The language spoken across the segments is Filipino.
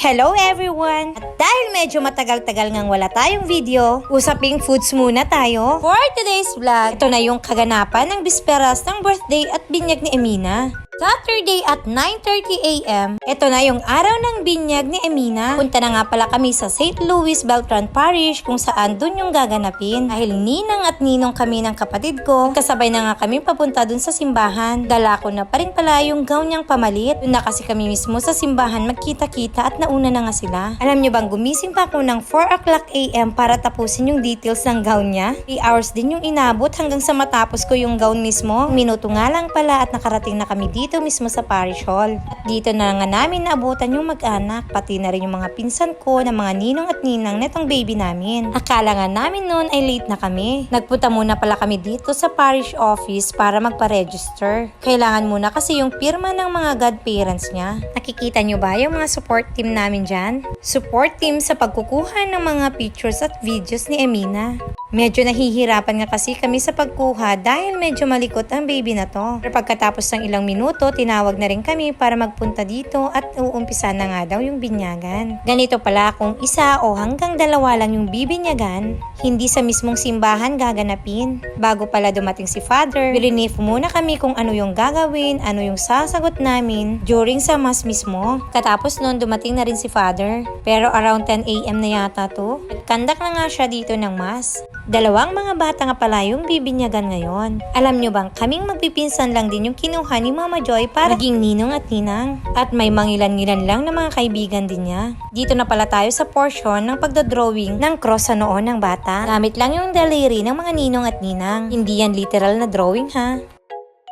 Hello everyone! At dahil medyo matagal-tagal ngang wala tayong video, usaping foods muna tayo. For today's vlog, ito na yung kaganapan ng bisperas ng birthday at binyag ni Emina. Saturday at 9.30am, ito na yung araw ng binyag ni Emina. Punta na nga pala kami sa St. Louis Beltran Parish kung saan dun yung gaganapin. Dahil ninang at ninong kami ng kapatid ko, kasabay na nga kami papunta dun sa simbahan. Dala ko na pa rin pala yung gown niyang pamalit. Dun na kasi kami mismo sa simbahan magkita-kita at nauna na nga sila. Alam niyo bang gumising pa ako ng 4 o'clock am para tapusin yung details ng gown niya? 3 hours din yung inabot hanggang sa matapos ko yung gown mismo. Minuto nga lang pala at nakarating na kami dito mismo sa parish hall. At dito na nga namin naabutan yung mag-anak, pati na rin yung mga pinsan ko na mga ninong at ninang netong baby namin. Akala nga namin noon ay late na kami. Nagpunta muna pala kami dito sa parish office para magpa-register. Kailangan muna kasi yung pirma ng mga godparents niya. Nakikita nyo ba yung mga support team namin dyan? Support team sa pagkukuha ng mga pictures at videos ni Emina. Medyo nahihirapan nga kasi kami sa pagkuha dahil medyo malikot ang baby na to. Pero pagkatapos ng ilang minuto, tinawag na rin kami para magpunta dito at uumpisa na nga daw yung binyagan. Ganito pala kung isa o hanggang dalawa lang yung bibinyagan, hindi sa mismong simbahan gaganapin. Bago pala dumating si father, bilinif muna kami kung ano yung gagawin, ano yung sasagot namin during sa mass mismo. Katapos nun, dumating na rin si father. Pero around 10 a.m. na yata to. Nagkandak na nga siya dito ng mass. Dalawang mga bata nga pala yung bibinyagan ngayon. Alam nyo bang kaming magpipinsan lang din yung kinuha ni Mama Joy para maging ninong at ninang. At may mangilan-ngilan lang na mga kaibigan din niya. Dito na pala tayo sa portion ng pagdodrawing ng cross sa noon ng bata. Gamit lang yung daliri ng mga ninong at ninang. Hindi yan literal na drawing ha.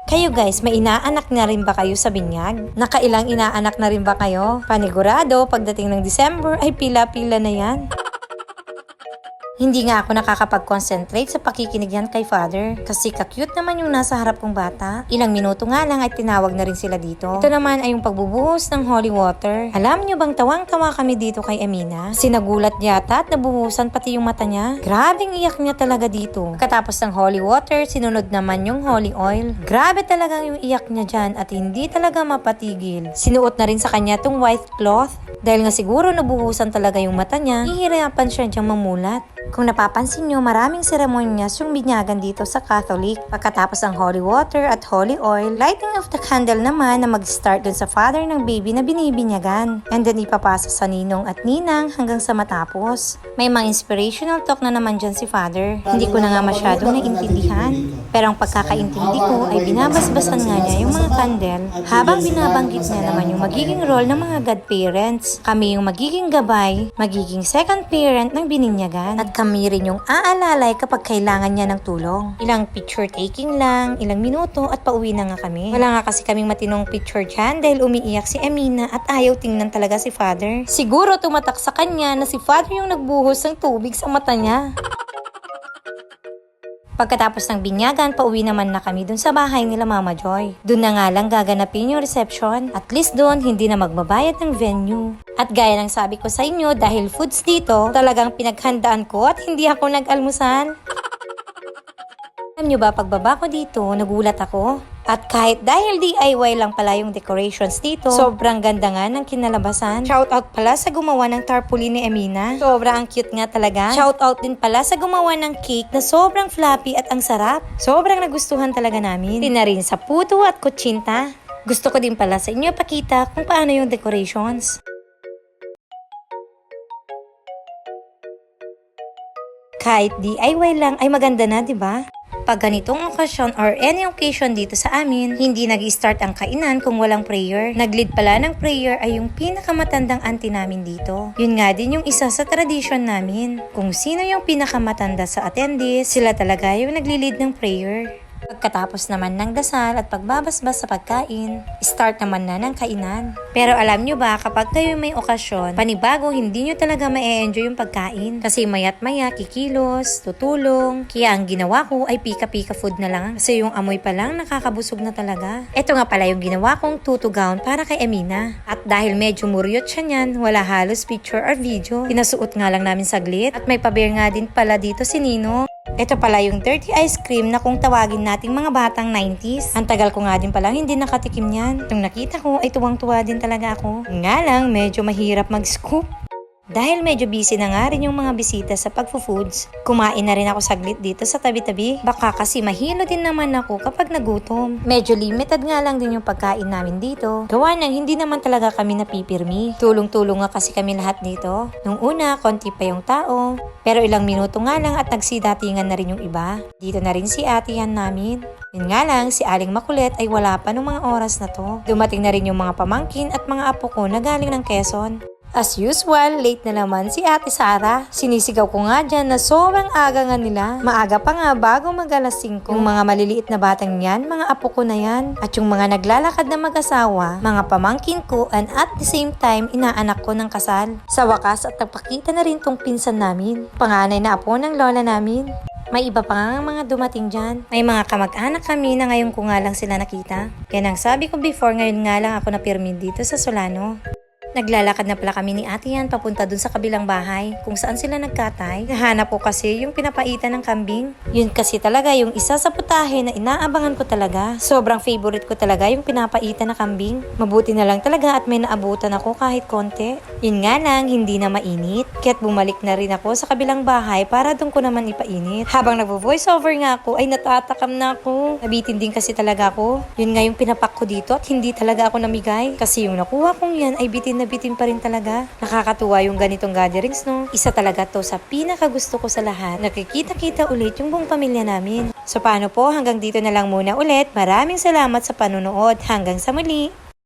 Kayo guys, may inaanak na rin ba kayo sa binyag? Nakailang inaanak na rin ba kayo? Panigurado, pagdating ng December ay pila-pila na yan. Hindi nga ako nakakapag-concentrate sa pakikinig yan kay father. Kasi ka-cute naman yung nasa harap kong bata. Ilang minuto nga lang ay tinawag na rin sila dito. Ito naman ay yung pagbubuhos ng holy water. Alam nyo bang tawang-tawa kami dito kay Amina? Sinagulat yata at nabuhusan pati yung mata niya. Grabing iyak niya talaga dito. Katapos ng holy water, sinunod naman yung holy oil. Grabe talagang yung iyak niya dyan at hindi talaga mapatigil. Sinuot na rin sa kanya tong white cloth. Dahil nga siguro nabuhusan talaga yung mata niya, hihirapan siya diyang mamulat. Kung napapansin nyo, maraming seremonyas yung binyagan dito sa Catholic. Pagkatapos ng holy water at holy oil, lighting of the candle naman na mag-start dun sa father ng baby na binibinyagan. And then ipapasa sa ninong at ninang hanggang sa matapos. May mga inspirational talk na naman dyan si father. Hindi ko na nga masyadong naintindihan. Pero ang pagkakaintindi ko ay binabasbasan nga niya yung mga candle habang binabanggit niya naman yung magiging role ng mga godparents. Kami yung magiging gabay, magiging second parent ng bininyagan. At kami rin yung aalalay kapag kailangan niya ng tulong. Ilang picture taking lang, ilang minuto at pauwi na nga kami. Wala nga kasi kaming matinong picture dyan dahil umiiyak si Amina at ayaw tingnan talaga si father. Siguro tumatak sa kanya na si father yung nagbuhos ng tubig sa mata niya. Pagkatapos ng binyagan, pauwi naman na kami dun sa bahay nila Mama Joy. Dun na nga lang gaganapin yung reception. At least dun, hindi na magbabayad ng venue. At gaya ng sabi ko sa inyo, dahil foods dito, talagang pinaghandaan ko at hindi ako nag-almusal. Alam nyo ba, pagbaba ko dito, nagulat ako. At kahit dahil DIY lang pala yung decorations dito, sobrang ganda nga ng kinalabasan. Shoutout pala sa gumawa ng tarpaulin ni Emina. Sobrang ang cute nga talaga. Shoutout din pala sa gumawa ng cake na sobrang fluffy at ang sarap. Sobrang nagustuhan talaga namin. Din na rin sa puto at kutsinta. Gusto ko din pala sa inyo pakita kung paano yung decorations. Kahit DIY lang ay maganda na, di ba? Pag ganitong okasyon or any occasion dito sa amin, hindi nag start ang kainan kung walang prayer. Nag-lead pala ng prayer ay yung pinakamatandang auntie namin dito. Yun nga din yung isa sa tradition namin. Kung sino yung pinakamatanda sa attendees, sila talaga yung nagli-lead ng prayer. Pagkatapos naman ng dasal at pagbabasbas sa pagkain, start naman na ng kainan. Pero alam nyo ba, kapag kayo may okasyon, panibago, hindi nyo talaga ma-enjoy yung pagkain. Kasi mayat maya, kikilos, tutulong. Kaya ang ginawa ko ay pika-pika food na lang. Kasi yung amoy pa lang, nakakabusog na talaga. Ito nga pala yung ginawa kong tutu gown para kay Amina. At dahil medyo muryot siya niyan, wala halos picture or video. Pinasuot nga lang namin saglit. At may pabear nga din pala dito si Nino. Ito pala yung dirty ice cream na kung tawagin nating mga batang 90s. Ang tagal ko nga din pala hindi nakatikim yan. Nung nakita ko ay tuwang-tuwa din talaga ako. Nga lang, medyo mahirap mag-scoop. Dahil medyo busy na nga rin yung mga bisita sa pagfo-foods, kumain na rin ako saglit dito sa tabi-tabi. Baka kasi mahilo din naman ako kapag nagutom. Medyo limited nga lang din yung pagkain namin dito. Gawa nang hindi naman talaga kami napipirmi. Tulong-tulong nga kasi kami lahat dito. Nung una, konti pa yung tao. Pero ilang minuto nga lang at nagsidatingan na rin yung iba. Dito na rin si ate yan namin. Yun nga lang, si Aling Makulit ay wala pa nung mga oras na to. Dumating na rin yung mga pamangkin at mga apo ko na galing ng Quezon. As usual, late na naman si Ate Sara. Sinisigaw ko nga dyan na sobrang aga nga nila. Maaga pa nga bago mag alas 5. Yung mga maliliit na batang yan, mga apo ko na yan. At yung mga naglalakad na mag-asawa, mga pamangkin ko and at the same time, inaanak ko ng kasal. Sa wakas at nagpakita na rin tong pinsan namin. Panganay na apo ng lola namin. May iba pa nga mga dumating dyan. May mga kamag-anak kami na ngayon ko nga lang sila nakita. Kaya nang sabi ko before, ngayon nga lang ako napirmin dito sa Solano. Naglalakad na pala kami ni ate yan papunta dun sa kabilang bahay kung saan sila nagkatay. Nahanap ko kasi yung pinapaitan ng kambing. Yun kasi talaga yung isa sa putahe na inaabangan ko talaga. Sobrang favorite ko talaga yung pinapaitan na kambing. Mabuti na lang talaga at may naabutan ako kahit konti. Yun nga lang, hindi na mainit. Kaya't bumalik na rin ako sa kabilang bahay para doon ko naman ipainit. Habang nagvo-voice over nga ako, ay natatakam na ako. Nabitin din kasi talaga ako. Yun nga yung pinapak ko dito at hindi talaga ako namigay. Kasi yung nakuha kong yan ay bitin na bitin pa rin talaga. Nakakatuwa yung ganitong gatherings, no? Isa talaga to sa pinakagusto ko sa lahat. Nakikita-kita ulit yung buong pamilya namin. So paano po, hanggang dito na lang muna ulit. Maraming salamat sa panonood. Hanggang sa muli.